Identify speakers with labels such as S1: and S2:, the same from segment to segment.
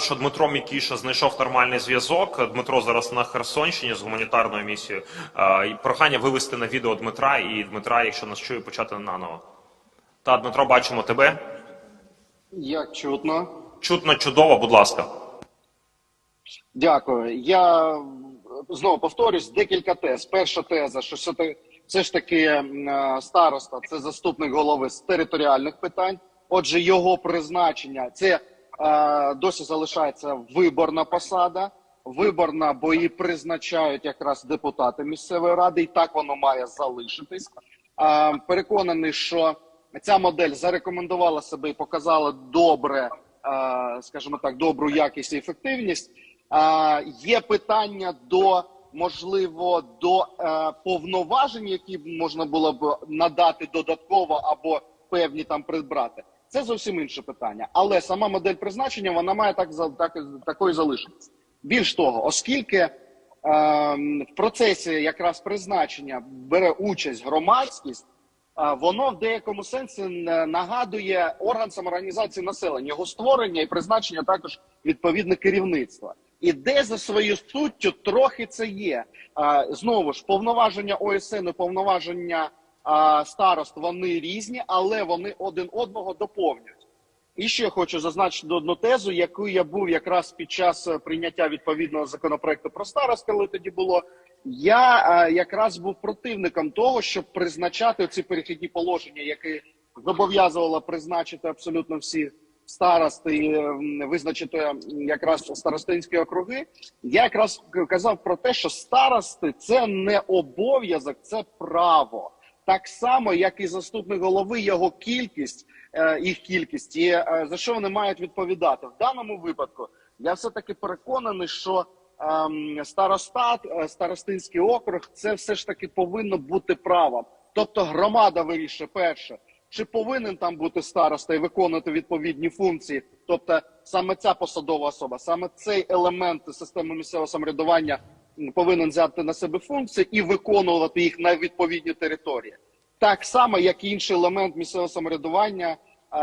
S1: Що Дмитро Мікіша знайшов нормальний зв'язок. Дмитро зараз на Херсонщині з гуманітарною місією. І Прохання вивести на відео Дмитра і Дмитра, якщо нас чує, почати наново. Та Дмитро, бачимо тебе.
S2: Як чутно.
S1: Чутно чудово, будь ласка.
S2: Дякую. Я знову повторюсь декілька тез. Перша теза, що все ж таки староста це заступник голови з територіальних питань. Отже, його призначення це досі залишається виборна посада. Виборна, бо її призначають якраз депутати місцевої ради, і так воно має залишитись. Переконаний, що ця модель зарекомендувала себе і показала добре, скажімо так, добру якість і ефективність. Є питання до можливо до е, повноважень, які можна було б надати додатково або певні там прибрати. Це зовсім інше питання. Але сама модель призначення вона має так так такою залишитися. Більш того, оскільки е, в процесі якраз призначення бере участь громадськість. А, Воно в деякому сенсі н- нагадує орган самоорганізації населення, його створення і призначення також відповідне керівництва. І де за своєю суттю трохи це є. А, Знову ж повноваження ОСН повноваження старост вони різні, але вони один одного доповнюють. І ще хочу зазначити одну тезу, яку я був якраз під час е, прийняття відповідного законопроекту про старост, коли тоді було. Я е, якраз був противником того, щоб призначати ці перехідні положення, які зобов'язувало призначити абсолютно всі старости, і, визначити якраз старостинські округи. Я якраз казав про те, що старости це не обов'язок, це право. Так само, як і заступник голови, його кількість, е, їх кількість, і е, за що вони мають відповідати в даному випадку. Я все таки переконаний, що ем, старостат, е, старостинський округ, це все ж таки повинно бути правом. Тобто громада вирішує перше, чи повинен там бути староста і виконувати відповідні функції. Тобто саме ця посадова особа, саме цей елемент системи місцевого самоврядування повинен взяти на себе функції і виконувати їх на відповідній території. Так само, як і інший елемент місцевого самоврядування,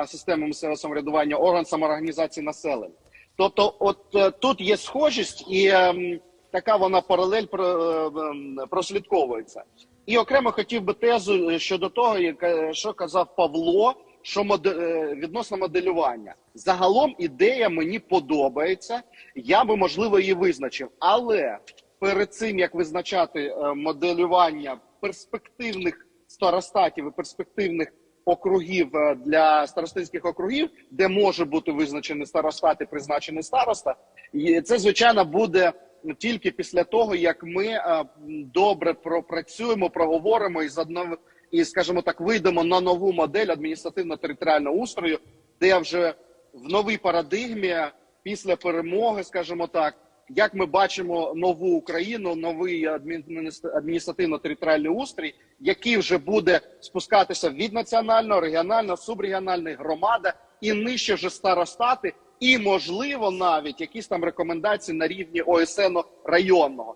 S2: системи місцевого самоврядування, орган самоорганізації населення. Тобто, от е, тут є схожість, і ем, така вона паралель е, прослідковується. І окремо хотів би тезу е, щодо того, яка- що казав Павло, що е, відносно моделювання. Загалом ідея мені подобається. Я би можливо її визначив, але перед цим як визначати е, моделювання перспективних старостатів і перспективних округів е, для старостинських округів, де може бути визначений старостат і призначений староста, і це звичайно буде тільки після того, як ми е, добре пропрацюємо, проговоримо і задно і, скажімо так, вийдемо на нову модель адміністративно-територіального устрою, де вже в новій парадигмі після перемоги, скажімо так, як ми бачимо нову Україну, новий адміністративно-територіальний устрій, який вже буде спускатися від національного, регіонального, субрегіональної громади і нижче вже старостати, і можливо навіть якісь там рекомендації на рівні ОСН районного,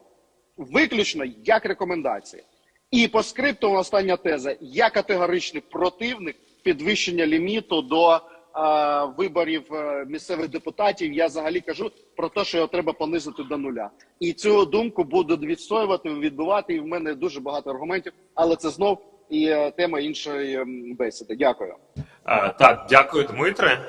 S2: виключно як рекомендації. І по скрипту остання теза: я категоричний противник підвищення ліміту до виборів е, місцевих депутатів. Я взагалі кажу про те, що його треба понизити до нуля. І цю думку буду відстоювати, відбувати. І в мене дуже багато аргументів, але це знов і е, тема іншої бесіди. Дякую.
S1: а, Так, дякую, Дмитре.